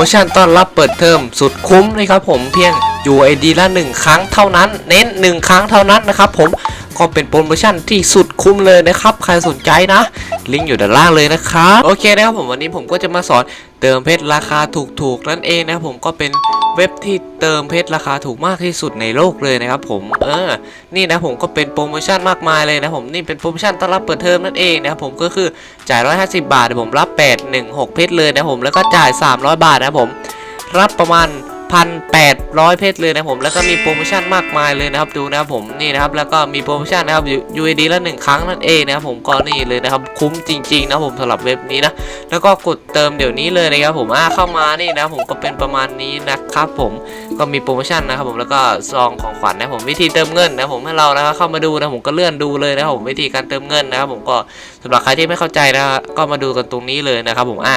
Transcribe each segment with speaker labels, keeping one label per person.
Speaker 1: โมชั่นต้อนรับเปิดเทอมสุดคุ้มนะครับผมเพียง UID ละ 1 ครั้งเท่านั้น เน้น 1 ครั้งเท่านั้นนะครับผม ก็เป็นโปรโมชั่นที่สุดคุ้มเลยนะครับ ใครสนใจนะ ลิงก์อยู่ด้านล่างเลยนะครับ โอเคนะครับผมวันนี้ผมก็จะมาสอนเติมเพชรราคาถูกๆ นั่นเองนะครับผมก็เป็นเว็บที่เติมเพชรราคาถูกมากที่สุดในโลกเลยนะครับผมเออนี่นะผมก็เป็นโปรโมชั่นมากมายเลยนะผมนี่เป็นโปรโมชั่นต้อนรับเปิดเทอมนั่นเองนะครับผมก็คือจ่าย 150 บาทผมรับ 816 เพชรเลยนะผมแล้วก็จ่าย 300 บาทนะผมรับประมาณ 1,800 เพชรเลยนะผมแล้วก็มีโปรโมชั่นมากมายเลยนะครับดูนะครับผมนี่นะครับแล้วก็มีโปรโมชั่นนะครับ UAD ละหนึ่งครั้งนั่นเองนะครับผมก็นี่เลยนะครับคุ้มจริงๆนะผมสำหรับเว็บนี้นะแล้วก็กดเติมเดี๋ยวนี้เลยนะครับผมอ่าเข้ามานี่นะผมก็เป็นประมาณนี้นะครับผมก็มีโปรโมชั่นนะครับผมแล้วก็ซองของขวัญนะผมวิธีเติมเงินนะผมให้เรานะครับเข้ามาดูนะผมก็เลื่อนดูเลยนะครับผมวิธีการเติมเงินนะครับผมก็สำหรับใครที่ไม่เข้าใจนะก็มาดูกันตรงนี้เลยนะครับผมอะ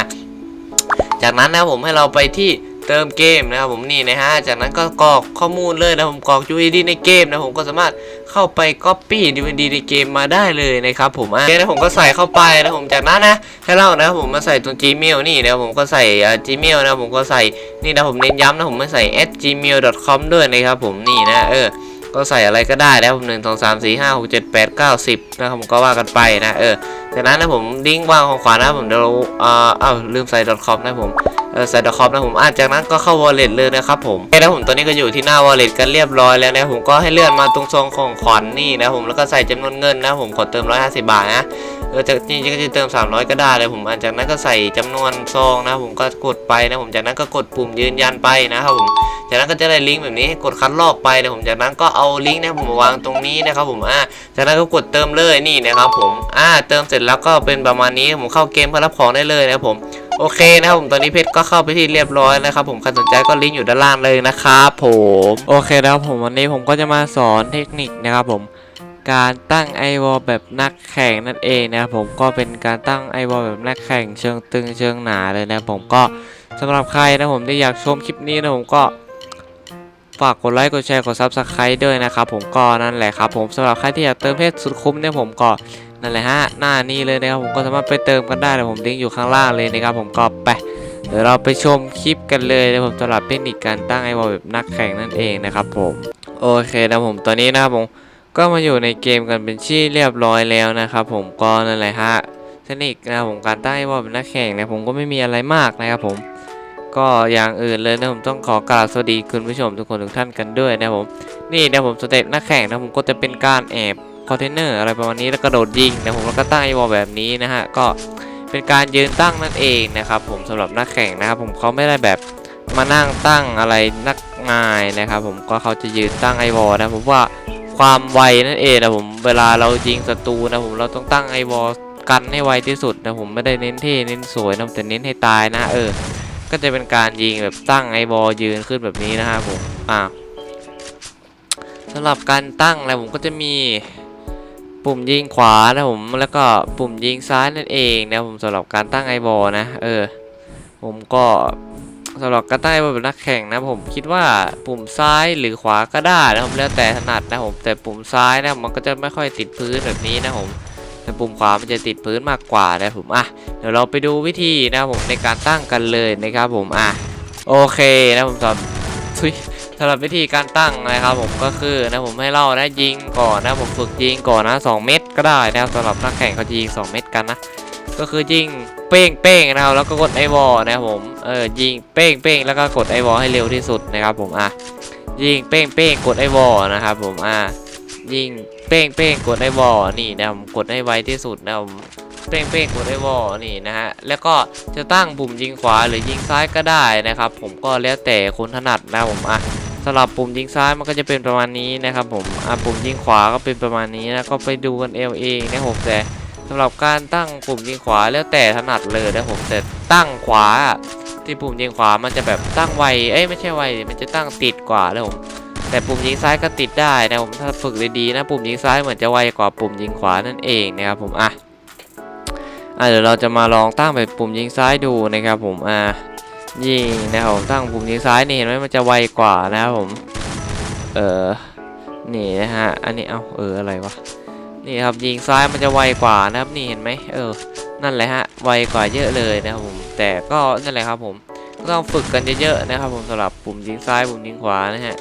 Speaker 1: จากนั้นนะผมให้เราไปที่ เติมเกมนะครับผมนี่นะฮะจากนั้นก็กรอกข้อมูลเลยนะผมกรอก UID ในเกมนะผมก็สามารถเข้าไป Copy UID ในเกมมาได้เลยนะครับผมอะโอเคนะผมก็ใส่เข้าไปนะผมจากนั้นนะให้เรานะผมมาใส่ตัว Gmail นี่นะผมก็ใส่อ่า Gmail นะผมก็ใส่นี่นะผมเน้นย้ำนะผมมาใส่ @gmail.com ด้วยนะครับผมนี่นะเออ ก็ใส่อะไรก็ได้นะครับผมหนึ่งสองสามสี่ห้าหกเจ็ดแปดเก้าสิบนะครับผมก็ว่ากันไปนะเออจากนั้นนะผมลิงก์วางของขวานะผมเดี๋ยวเราเอ่ออ้าวลืมใส่ .com นะผมเออใส่ .com นะผมอะจากนั้นก็เข้า wallet เลยนะครับผมโอเคนะผมตอนนี้ก็อยู่ที่หน้า wallet กันเรียบร้อยแล้วนะผมก็ให้เลื่อนมาตรงซองของขวัญนี่นะผมแล้วก็ใส่จำนวนเงินนะผมขอเติม 150 บาทนะเออจากจริงๆก็จะเติม 300 ก็ได้เลยผมอะจากนั้นก็ใส่จำนวนซองนะผมก็กดไปนะผมจากนั้นก็กดปุ่มยืนยันไปนะครับผม จากนั้นก็จะได้ลิงก์แบบนี้ให้กดคัดลอกไปนะผมจากนั้นก็เอาลิงก์นะผมวางตรงนี้นะครับผมอ่าจากนั้นก็กดเติมเลยนี่นะครับผมอ่าเติมเสร็จแล้วก็เป็นประมาณนี้ผมเข้าเกมเพื่อรับของได้เลยนะครับผมโอเคนะครับผมตอนนี้เพชรก็เข้าไปที่เรียบร้อยนะครับผมใครสนใจก็ลิงก์อยู่ด้านล่างเลยนะครับผมโอเคนะครับผมวันนี้ผมก็จะมาสอนเทคนิคนะครับผมการตั้งไอวอลแบบนักแข่งนั่นเองนะครับผมก็เป็นการตั้งไอวอลแบบนักแข่งเชิงตึงเชิงหนาเลยนะผมก็สำหรับใครนะผมที่อยากชมคลิปนี้นะผมก็ ฝากกดไลค์กดแชร์กดซับสไครต์ด้วยนะครับผมก็นั่นแหละครับผมสำหรับใครที่อยากเติมเพชรสุดคุ้มเนี่ยผมก็นั่นแหละฮะหน้านี้เลยนะครับผมก็สามารถไปเติมกันได้นะผมลิงก์อยู่ข้างล่างเลยนะครับผมก็ไปเดี๋ยวเราไปชมคลิปกันเลยนะผมสำหรับเทคนิคการตั้งไอวอลแบบนักแข่งนั่นเองนะครับผมโอเคนะผมตอนนี้นะครับผมก็มาอยู่ในเกมกันเป็นที่เรียบร้อยแล้วนะครับผมก็นั่นแหละฮะเทคนิคนะครับผมการตั้งไอวอลแบบนักแข่งเนี่ยผมก็ไม่มีอะไรมากนะครับผม ก็อย่างอื่นเลยนะผมต้องขอกราบสวัสดีคุณผู้ชมทุกคนทุกท่านกันด้วยนะผมนี่นะผมสเต็ปนักแข่งนะผมก็จะเป็นการแอบคอนเทนเนอร์อะไรประมาณนี้แล้วกระโดดยิงนะผมแล้วก็ตั้งไอวอลแบบนี้นะฮะก็เป็นการยืนตั้งนั่นเองนะครับผมสำหรับนักแข่งนะครับผมเขาไม่ได้แบบมานั่งตั้งอะไรนักงายนะครับผมก็เขาจะยืนตั้งไอวอลนะผมว่าความไวนั่นเองนะผมเวลาเรายิงศัตรูนะผมเราต้องตั้งไอวอลกันให้ไวที่สุดนะผมไม่ได้เน้นเท่เน้นสวยนะแต่เน้นให้ตายนะเออ ก็จะเป็นการยิงแบบตั้งไอบอลยืนขึ้นแบบนี้นะครับผมอ่าสำหรับการตั้งอะไรผมก็จะมีปุ่มยิงขวานะผมแล้วก็ปุ่มยิงซ้ายนั่นเองนะผมสำหรับการตั้งไอบอลนะเออผมก็สำหรับการตั้งไอบอลแบบนักแข่งนะผมคิดว่าปุ่มซ้ายหรือขวาก็ได้นะผมแล้วแต่ถนัดนะผมแต่ปุ่มซ้ายนะมันก็จะไม่ค่อยติดพื้นแบบนี้นะผม แต่ปุ่มขวามันจะติดพื้นมากกว่านะผมอะเดี๋ยวเราไปดูวิธีนะผมในการตั้งกันเลยนะครับผมอะโอเคนะผมสำหรับทุยสำหรับวิธีการตั้งนะครับผมก็คือนะผมให้เรานะยิงก่อนนะผมฝึกยิงก่อนนะ 2 เม็ดก็ได้นะสำหรับนักแข่งเขาจะยิง 2 เม็ดกันนะก็คือยิงเป้งเป้งนะครับแล้วก็กดไอวอลนะครับผมเออยิงเป้งเป้งแล้วก็กดไอวอลให้เร็วที่สุดนะครับผมอะยิงเป้งเป้งกดไอวอลนะครับผมอะ ยิงเป้งเป้งกดไอวอนี่นะกดให้ไวที่สุดนะเป้งเป้งกดไอวอนี่นะฮะแล้วก็จะตั้งปุ่มยิงขวาหรือยิงซ้ายก็ได้นะครับ ผมก็แล้วแต่คนถนัดนะผมอะสำหรับปุ่มยิงซ้ายมันก็จะเป็นประมาณนี้นะครับผมอะปุ่มยิงขวาก็เป็นประมาณนี้นะก็ไปดูกันเอเองนะผมแต่สำหรับการตั้งปุ่มยิงขวาแล้วแต่ถนัดเลยนะผมแต่ตั้งขวาที่ปุ่มยิงขวามันจะแบบตั้งไวเอ้ยไม่ใช่ไวมันจะตั้งติดกว่านะผม แต่ปุ่มยิงซ้ายก็ติดได้นะผมถ้าฝึกดีๆนะปุ่มยิงซ้ายเหมือนจะไวกว่าปุ่มยิงขวานั่นเองนะครับผมอะอะเดี๋ยวเราจะมาลองตั้งแบบปุ่มยิงซ้ายดูนะครับผมอ่ายิงนะครับผมตั้งปุ่มยิงซ้ายนี่เห็นไหมมันจะไวกว่านะครับผมเออนี่นะฮะอันนี้เอาเอออะไรวะนี่ครับยิงซ้ายมันจะไวกว่านะครับนี่เห็นไหมเออ นั่นแหละฮะไวกว่าเยอะเลยนะครับผมแต่ก็นั่นแหละครับผมต้องฝึกกันเยอะๆนะครับผมสำหรับปุ่มยิงซ้ายปุ่มยิงขวานะฮะ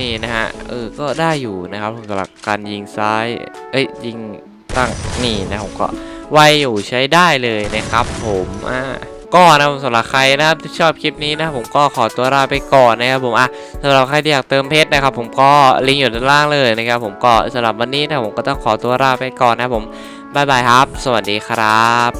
Speaker 1: นี่นะฮะ เออ ก็ได้อยู่นะครับสำหรับการยิงซ้าย เอ้ย ยิงตั้ง นี่นะผมก็ไวอยู่ใช้ได้เลยนะครับ ผม อ่าก็นะผมสำหรับใครนะครับที่ชอบคลิปนี้นะผมก็ขอตัวลาไปก่อนนะครับผมอะสำหรับใครที่อยากเติมเพชรนะครับ ผมก็ลิงก์อยู่ด้านล่างเลยนะครับ ผมก็สำหรับวันนี้นะผมก็ต้องขอตัวลาไปก่อนนะผมบายบายครับ สวัสดีครับ